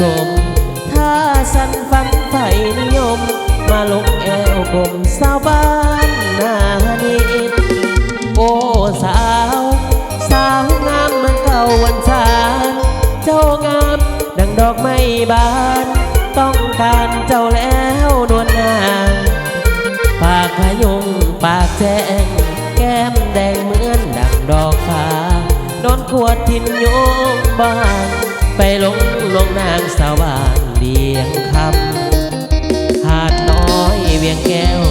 สม ถ้าสันฟันไฟนิยม มาลงแอวกลมสาวบ้านนานิดโอ้สาว สาวงามเมืองเก่าวันชานเจ้างาม ดังดอกไม้บาน ต้องการเจ้าแล้วนวลนางปากพยุงปากแจ้ง แก้มแดงเหมือนดังดอกฟ้าโดนขวดทิ้นโยงบ้านางสาวบ้านเบียงคำหาดน้อยเวียงแก้ว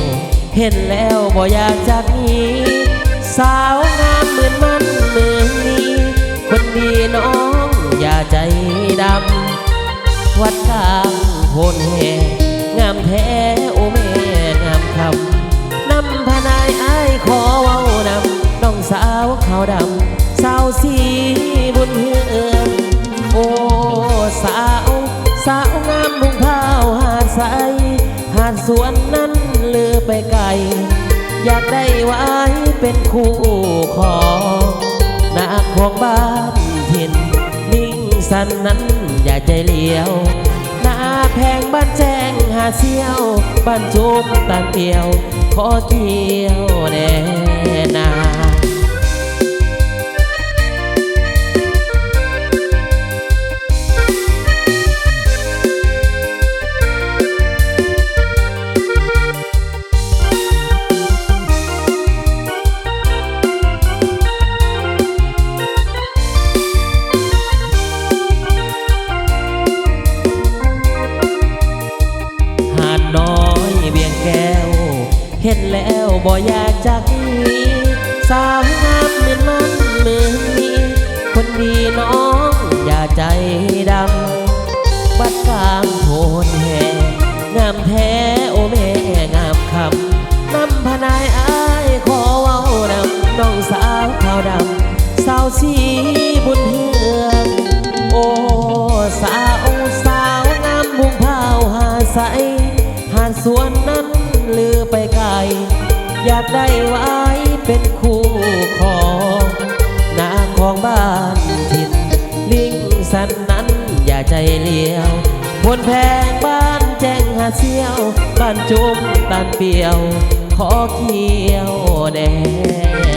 เห็นแล้วบ่อยากจากนี้ สาวงามเหมือนมันเหมือนนี้ คนดีน้องอย่าใจดำ วัดกลางโพนแห่งามแท้โอแม่งามคำนำพนายอ้ายขอเว้านำน้องสาวขาวดำสาวสีบุญเฮืองโอ้สาว ใสหาดสวนนั้นลือไปไกล อยากได้ไว้เป็นคู่ของนาของบ้านถิ่นนิ่งสันนั้นอย่าใจเลี้ยวนาแพงบ้านแจ้งหาเสียว บ้านจุกตาเตียว ขอเที่ยว เห็นแล้วบ่อยากจากสาวงามเหมือนมันเหมือนนี้คนดีน้องอย่าใจดำบัดกลางโพนแห่งามแท้โอแม่งามคำนำพนายอายขอเว้านำน้องสาวขาวดำสาวสีบุญเฮืองโอ้สาวสาวงามบุงพร้าวหาใสหาสวนากได้ไว้เป็นคู่ของนาของบ้านถิ่นลิงสันนั้นอย่าใจเลี้ยวบนแพงบ้านแจ้งหาเสียวบ้านจุมบ้านเปียว ขอเขียวแดง